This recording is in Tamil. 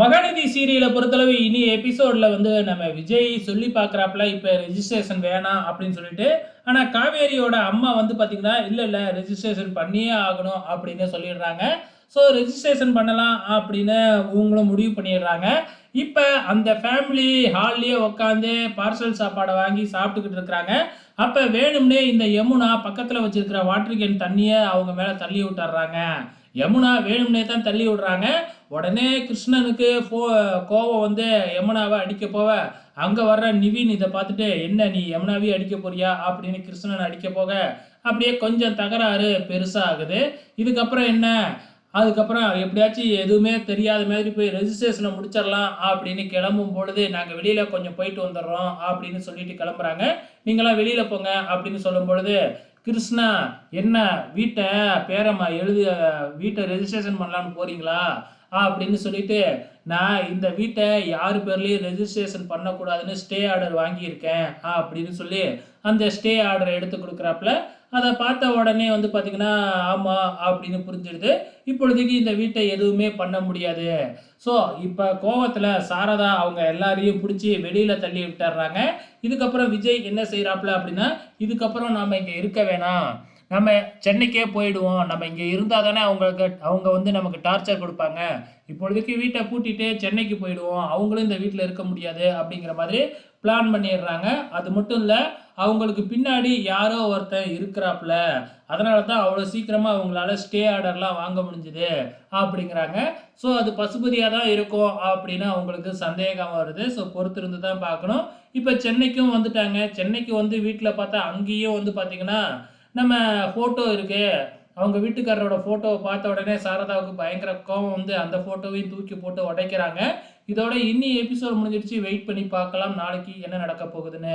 மகாநதி சீரியலை பொறுத்தளவு இனி எபிசோடில் வந்து நம்ம விஜய் சொல்லி பார்க்குறாப்புல இப்போ ரெஜிஸ்ட்ரேஷன் வேணாம் அப்படின்னு சொல்லிட்டு ஆனால் காவேரியோட அம்மா வந்து பார்த்திங்கன்னா இல்லை இல்லை ரெஜிஸ்ட்ரேஷன் பண்ணியே ஆகணும் அப்படின்னு சொல்லிடுறாங்க. ஸோ ரெஜிஸ்ட்ரேஷன் பண்ணலாம் அப்படின்னு இவங்களும் முடிவு பண்ணிடுறாங்க. இப்போ அந்த ஃபேமிலி ஹால்லேயே உட்காந்து பார்சல் சாப்பாடை வாங்கி சாப்பிட்டுக்கிட்டு இருக்கிறாங்க. அப்போ வேணும்னே இந்த யமுனா பக்கத்தில் வச்சுருக்கிற வாட்டர் கேன் தண்ணியை அவங்க மேலே தள்ளி விட்டுறாங்க. யமுனா வேணும்னே தான் தள்ளி விடுறாங்க. உடனே கிருஷ்ணனுக்கு ஃபோ கோவம் வந்து யமுனாவை அடிக்க போவ. அங்கே வர்ற நிவின் இதை பார்த்துட்டு என்ன நீ யமுனாவே அடிக்க போறியா? அப்படின்னு கிருஷ்ணன் அடிக்க போக. அப்படியே கொஞ்சம் தகராறு பெருசாக ஆகுது. இதுக்கப்புறம் என்ன? அதுக்கப்புறம் எப்படியாச்சும் எதுவுமே தெரியாத மாதிரி போய் ரெஜிஸ்ட்ரேஷனை முடிச்சிடலாம் அப்படின்னு கிளம்பும் பொழுது நாங்கள் வெளியில் கொஞ்சம் போயிட்டு வந்துடுறோம் அப்படின்னு சொல்லிட்டு கிளம்புறாங்க. நீங்களாம் வெளியில் போங்க அப்படின்னு சொல்லும் பொழுது கிருஷ்ணா என்ன வீட்டை பேரம்மா எழுதி வீட்டை ரெஜிஸ்ட்ரேஷன் பண்ணலான்னு போகிறீங்களா அப்படின்னு சொல்லிட்டு நான் இந்த வீட்டை யார் பேர்லேயும் ரெஜிஸ்ட்ரேஷன் பண்ணக்கூடாதுன்னு ஸ்டே ஆர்டர் வாங்கியிருக்கேன் அப்படின்னு சொல்லி அந்த ஸ்டே ஆர்டரை எடுத்து கொடுக்குறாப்புல அதை பார்த்த உடனே வந்து பார்த்திங்கன்னா ஆமாம் அப்படின்னு புரிஞ்சிடுது. இப்பொழுதைக்கு இந்த வீட்டை எதுவுமே பண்ண முடியாது. ஸோ இப்போ கோவத்தில் சாரதா அவங்க எல்லாரையும் பிடிச்சி வெளியில் தள்ளி விட்டுறாங்க. இதுக்கப்புறம் விஜய் என்ன செய்கிறாப்புல அப்படின்னா இதுக்கப்புறம் நாம் இங்கே இருக்க வேணாம். நம்ம சென்னைக்கே போயிடுவோம். நம்ம இங்கே இருந்தால் தானே அவங்களுக்கு அவங்க வந்து நமக்கு டார்ச்சர் கொடுப்பாங்க. இப்பொழுதைக்கு வீட்டை பூட்டிட்டு சென்னைக்கு போயிடுவோம். அவங்களும் இந்த வீட்டில் இருக்க முடியாது அப்படிங்கிற மாதிரி பிளான் பண்ணிடுறாங்க. அது மட்டும் இல்லை அவங்களுக்கு பின்னாடி யாரோ ஒருத்தன் இருக்கிறாப்புல. அதனால தான் அவ்வளோ சீக்கிரமாக அவங்களால ஸ்டே ஆர்டர்லாம் வாங்க முடிஞ்சுது அப்படிங்கிறாங்க. ஸோ அது பசுபதியாக தான் இருக்கும் அப்படின்னு அவங்களுக்கு சந்தேகம் வருது. ஸோ பொறுத்திருந்து தான் பார்க்கணும். இப்போ சென்னைக்கும் வந்துட்டாங்க. சென்னைக்கு வந்து வீட்டில் பார்த்தா அங்கேயும் வந்து பார்த்திங்கன்னா நம்ம ஃபோட்டோ இருக்கு. அவங்க வீட்டுக்காரரோட ஃபோட்டோவை பார்த்த உடனே சாரதாவுக்கு பயங்கர கோவம் வந்து அந்த ஃபோட்டோவையும் தூக்கி போட்டு உடைக்கிறாங்க. இதோட இன்னி எபிசோட் முடிஞ்சிடுச்சு. வெயிட் பண்ணி பார்க்கலாம். நாளைக்கு என்ன நடக்க போகுதுன்னு.